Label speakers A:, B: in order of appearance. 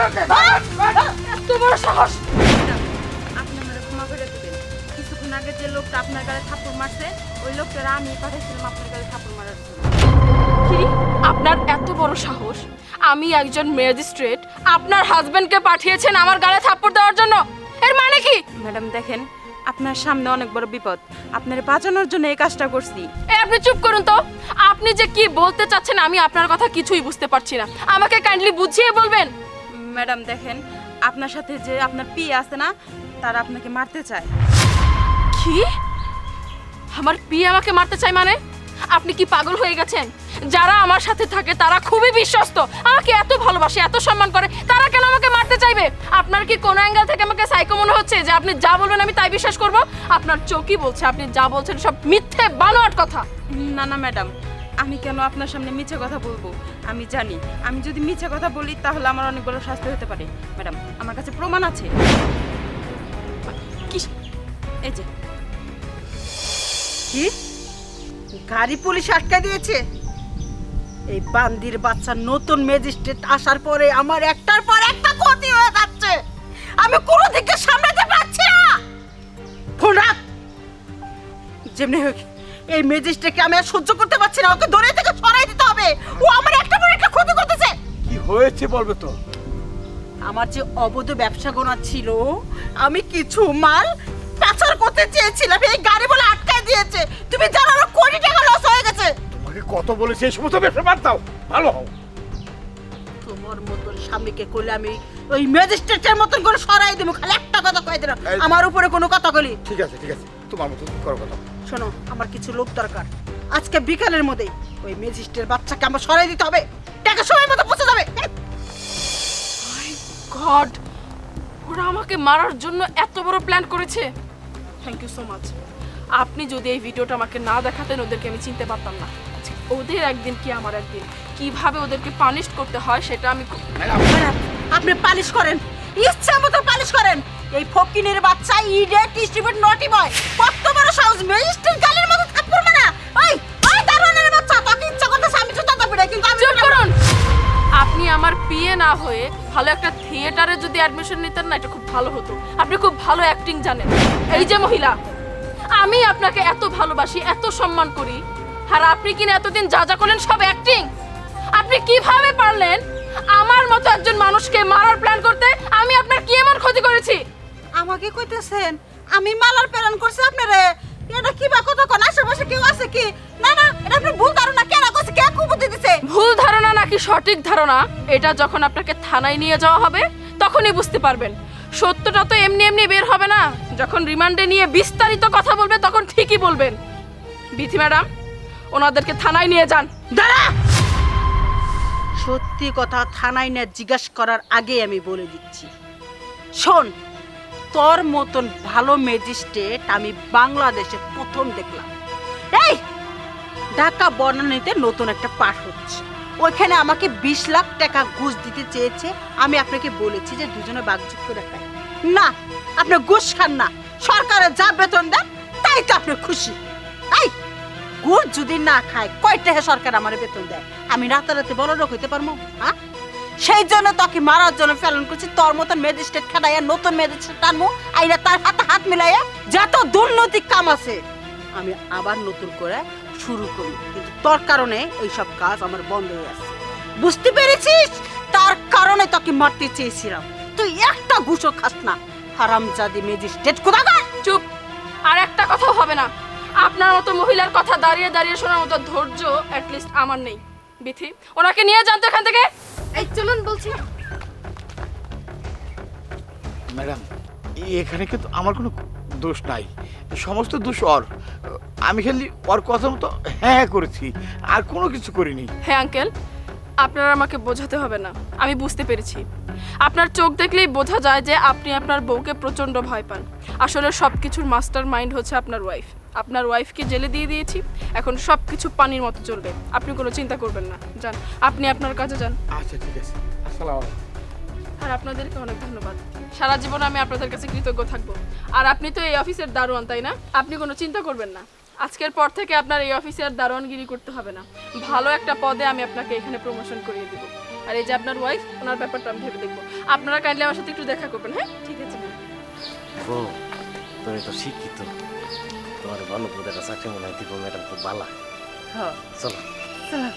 A: এত বড় সাহস।
B: আপনি আমাদের ক্ষমা করে দেবেন। কিছুক্ষণ আগে যে লোকটা আপনার গায়ে থাপ্পড় মারছে ওই লোকটা আমি পাঠাইছিলাম আপনার গায়ে থাপ্পড় মারার জন্য।
A: কি? আপনার এত বড় সাহস। আমি একজন ম্যাজিস্ট্রেট। আপনার হাজবেন্ডকে পাঠিয়েছেন আমার থাপ্পড় দেওয়ার জন্য? এর মানে কি?
B: ম্যাডাম দেখেন আপনার সামনে অনেক বড় বিপদ। আপনার বাঁচানোর জন্য এই কাজটা করছি।
A: এই আপনি চুপ করুন তো। আপনি যে কি বলতে চাচ্ছেন আমি আপনার কথা কিছুই বুঝতে পারছি না। আমাকে কাইন্ডলি বুঝিয়ে বলবেন।
B: ম্যাডাম দেখেন আপনার সাথে যে আপনার পিয়ে আছে না তারা আপনাকে মারতে চায়।
A: কি? আমার বিয়ে আমাকে মারতে চায় মানে? আপনি কি পাগল হয়ে গেছেন? যারা আমার সাথে থাকে তারা খুবই বিশ্বস্ত। আমাকে এত ভালোবাসে এত সম্মান করে তারা কেন আমাকে মারতে চাইবে? আপনার কি কোনো অ্যাঙ্গেল থেকে আমাকে সাইকো মনে হচ্ছে যে আপনি যা বলবেন আমি তাই বিশ্বাস করব? আপনার চোখই বলছে আপনি যা বলছেন সব মিথ্যে বানোয়াট কথা।
B: না না ম্যাডাম। আমি কেন আপনার সামনে মিছে কথা বলব? আমি জানি। আমি যদি মিছে কথা বলি, তাহলে আমার অনেক বড় শাস্তি হতে পারে। ম্যাডাম, আমার কাছে প্রমাণ আছে।
A: কি
B: এই যে।
C: কি? গাড়ি পুলিশ আটকা দিয়েছে? এই বান্দির বাচ্চা নতুন ম্যাজিস্ট্রেট আসার পরে আমার একটার পর একটা ক্ষতি হয়ে যাচ্ছে। আমি কোনো দিকে সামলাতে পারছি না। ফোন রাখ। যেমনি হোক। এই ম্যাজিস্ট্রেটকে আমি আর সহ্য করতে পারছি না। ওকে দৌড়ে থেকে সরাই দিতে হবে। ও আমার একটা পর একটা ক্ষতি করতেছে।
D: কি হয়েছে বলবে তো?
C: আমার যে অবৈধ ব্যবসা গোনা ছিল আমি কিছু মাল পাচার করতে চেয়েছিলাম। এই গাড়ি বলে আটকায় দিয়েছে। তুমি জানো আমার কোটি টাকা লস হয়ে গেছে।
D: তোমাকে কত বলেছে এই সমস্ত ব্যবসা বাদ দাও। ভালো হও।
C: তোমার মতন স্বামীকে কইলে আমি ওই ম্যাজিস্ট্রেটের মতন করে সরাই দেবো। খালি একটা কথা কয়ে দিলাম। আমার উপরে কোনো কথা বলি।
D: ঠিক আছে ঠিক আছে। তোমার মতো করো কথা।
C: শোনো আমার কিছু লোক দরকার। আজকে বিকালের মধ্যেই ওই ম্যাজিস্ট্রেট বাচ্চাকে আমার সরাই দিতে হবে। টাকা সময় মতো পৌঁছে যাবে।
A: গড ওরা আমাকে মারার জন্য এত বড় প্ল্যান করেছে। থ্যাংক ইউ সো মাচ আপনি যদি এই ভিডিওটা আমাকে না দেখাতেন ওদেরকে আমি চিনতে পারতাম না। আচ্ছা, ওদের একদিন কি আমার একদিন? কীভাবে ওদেরকে পানিশ করতে হয় সেটা আমি
C: আপনি পালিশ করেন। ইচ্ছা মতো পালিশ করেন। এই ফকিনের বাচ্চা ইডিয়েট ডিস্ট্রিবিউট নটি বয় সাহস ম্যাজিস্ট্রেট গালের মতো থাপ্পড় মারা। ওই ওই দারোয়ানের বাচ্চা তোকে ইচ্ছা করতেছে আমি জুতা কিন্তু আমি
A: চুপ করুন। আপনি আমার পিএ না হয়ে ভালো একটা থিয়েটারে যদি অ্যাডমিশন নিতেন না এটা খুব ভালো হতো। আপনি খুব ভালো অ্যাক্টিং জানেন। এই যে মহিলা আমি আপনাকে এত ভালোবাসি এত সম্মান করি আর আপনি কিনা এতদিন যা যা করলেন সব অ্যাক্টিং আপনি কীভাবে পারলেন আমার মতো একজন মানুষকে মারার প্ল্যান করতে? আমি আপনার কি এমন ক্ষতি করেছি?
C: আমাকে কইতেছেন আমি মালার প্রেরণ করছি আপনারে। এটা কি বা কথা কোন আশেপাশে কেউ আছে কি? না না এটা আপনি ভুল ধারণা। কেন করছে? কে কুবুদ্ধি দিছে?
A: ভুল ধারণা নাকি সঠিক ধারণা? এটা যখন আপনাকে থানায় নিয়ে যাওয়া হবে তখনই বুঝতে পারবেন। সত্যটা তো এমনি এমনি বের হবে না। যখন রিমান্ডে নিয়ে বিস্তারিত কথা বলবে তখন ঠিকই বলবেন। বিথি ম্যাডাম ওনাদেরকে থানায় নিয়ে যান।
C: দাঁড়া! সত্যি কথা থানায় না জিজ্ঞাসা করার আগে আমি বলে দিচ্ছি। শোন তোর মতন ভালো ম্যাজিস্ট্রেট আমি বাংলাদেশে প্রথম দেখলাম। এই, ঢাকা বর্ণনীতে নতুন একটা পাঠ হচ্ছে। ওইখানে আমাকে বিশ লাখ টাকা ঘুষ দিতে চেয়েছে। আমি আপনাকে বলেছি যে দুজনে বাগযুক্ত দেখায় না, আপনি ঘুষ খান না। সরকারের যা বেতন দেন, তাই তো আপনি খুশি। এই, ঘুষ যদি না খায়, কয় টাকা সরকার আমার বেতন দেয়? আমি রাতারাতি বড় লোক হইতে পারব? হ্যাঁ? সেই জন্য তোকে মারার জন্য ফেলন করছি। তোর মতন ম্যাজিস্ট্রেট খাটাইয়া নতুন ম্যাজিস্ট্রেট টানবো আইরা তার হাতে হাত মিলাইয়া যত দুর্নীতি কাম আছে, আমি আবার নতুন করে শুরু করি। কিন্তু তোর কারণে এইসব কাজ আমার বন্ধ হয়ে আছে বুঝতে পেরেছিস? তার কারণে তোকে মারতে চেয়েছিলাম। তুই একটা ঘুষো খাস না। হারামজাদি ম্যাজিস্ট্রেট কোথাকার?
A: চুপ। আর একটা কথাও হবে না। আপনার মতো মহিলার কথা দাঁড়িয়ে দাঁড়িয়ে শোনার মতো ধৈর্য অ্যাটলিস্ট আমার নেই। বিথি, ওনাকে নিয়ে যান তো এখান থেকে। এই চলুন বলছি।
D: ম্যাডাম এখানে কিন্তু আমার কোনো দোষ নাই। সমস্ত দোষ ওর। আমি খালি ওর কথা মতো হ্যাঁ করেছি। আর কোনো কিছু করিনি।
A: হ্যাঁ আঙ্কেল। আপনার আমাকে বোঝাতে হবে না। আমি বুঝতে পেরেছি। আপনার চোখ দেখলেই বোঝা যায় যে আপনি আপনার বউকে প্রচণ্ড ভয় পান। আসলে সব কিছুর মাস্টার মাইন্ড হচ্ছে আপনার ওয়াইফ আপনার ওয়াইফকে জেলে দিয়ে দিয়েছি এখন সব কিছু পানির মতো চলবে। আপনি কোনো চিন্তা করবেন না। যান আপনি আপনার কাজে যান।
D: আচ্ছা ঠিক আছে। আসসালাম
A: আর আপনাদেরকে অনেক ধন্যবাদ। সারা জীবন আমি আপনাদের কাছে কৃতজ্ঞ থাকব। আর আপনি তো এই অফিসের দারোয়ান তাই না? আপনি কোনো চিন্তা করবেন না। আজকের পর থেকে আপনার এই অফিসে আর দারোয়ানগিরি করতে হবে না। ভালো একটা পদে আমি আপনাকে এখানে প্রমোশন করিয়ে দিব। আর এই যে আপনার ওয়াইফ ওনার ব্যাপারটা আমি ভেবে দেখব। আপনারা কাইন্ডলি আমার সাথে একটু দেখা করবেন হ্যাঁ?
B: ঠিক আছে
E: ও তুমি তো শিক্ষিত। তোমার ভালো একটা চাকরি মনে হয় দিব ম্যাডাম খুব ভালো।
B: হ্যাঁ।
E: চলো।
B: চলো